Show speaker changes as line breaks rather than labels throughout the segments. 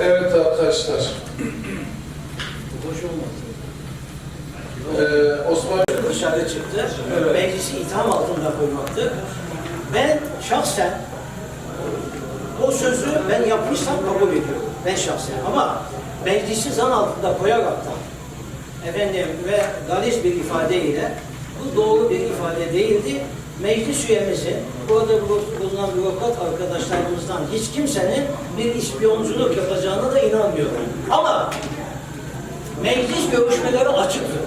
Evet arkadaşlar. Ee, Osman
dışarı çıktı. Meclisi itham altında koymaktı. Ben şahsen o sözü ben yapmışsam kabul ediyorum. Ben şahsen. Ama meclisi zan altında koyarak da efendim ve galiz bir ifadeyle bu doğru bir ifade değildi. Meclis üyemizin, burada bu- bulunan bürokrat arkadaşlarımızdan hiç kimsenin bir ispiyonculuk yapacağına da inanmıyorum. Ama meclis görüşmeleri açıktır.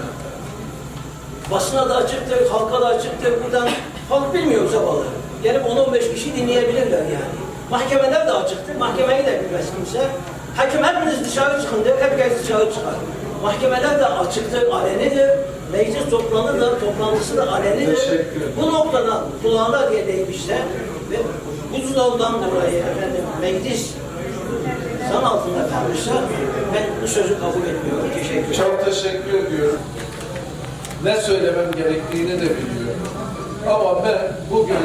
Basına da açıktır, halka da açıktır. Buradan halk bilmiyor zavallı. Gelip 10-15 kişi dinleyebilirler yani. Mahkemeler de açıktır. Mahkemeyi de bilmez kimse. Hakim hepiniz dışarı çıkın der, herkes dışarı çıkar. Mahkemeler de açıktır, alenidir. Meclis toplanır da, toplantısı da alenidir. Bu noktadan kulağına diye değmişse ve bu yoldan dolayı efendim meclis zan altında kalmışsa ben bu sözü kabul etmiyorum. Teşekkür ederim.
çok teşekkür ediyorum. Ne söylemem gerektiğini de biliyorum. Ama ben bugün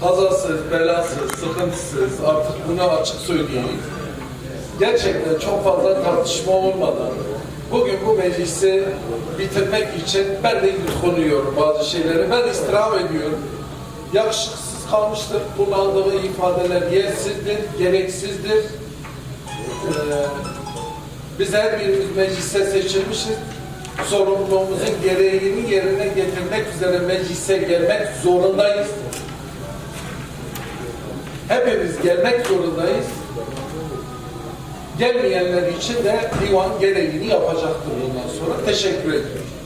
kazasız, belasız, sıkıntısız artık bunu açık söyleyeyim. Gerçekten çok fazla tartışma olmadan bu meclisi bitirmek için ben de konuyorum bazı şeyleri. Ben istirham ediyorum. Yakışıksız kalmıştır. Kullandığı ifadeler yersizdir, gereksizdir. Ee, biz her birimiz meclise seçilmişiz. Sorumluluğumuzun gereğini yerine getirmek üzere meclise gelmek zorundayız. Hepimiz gelmek zorundayız. Gelmeyenler için de divan gereğini yapacaktır bundan sonra. Teşekkür ediyorum.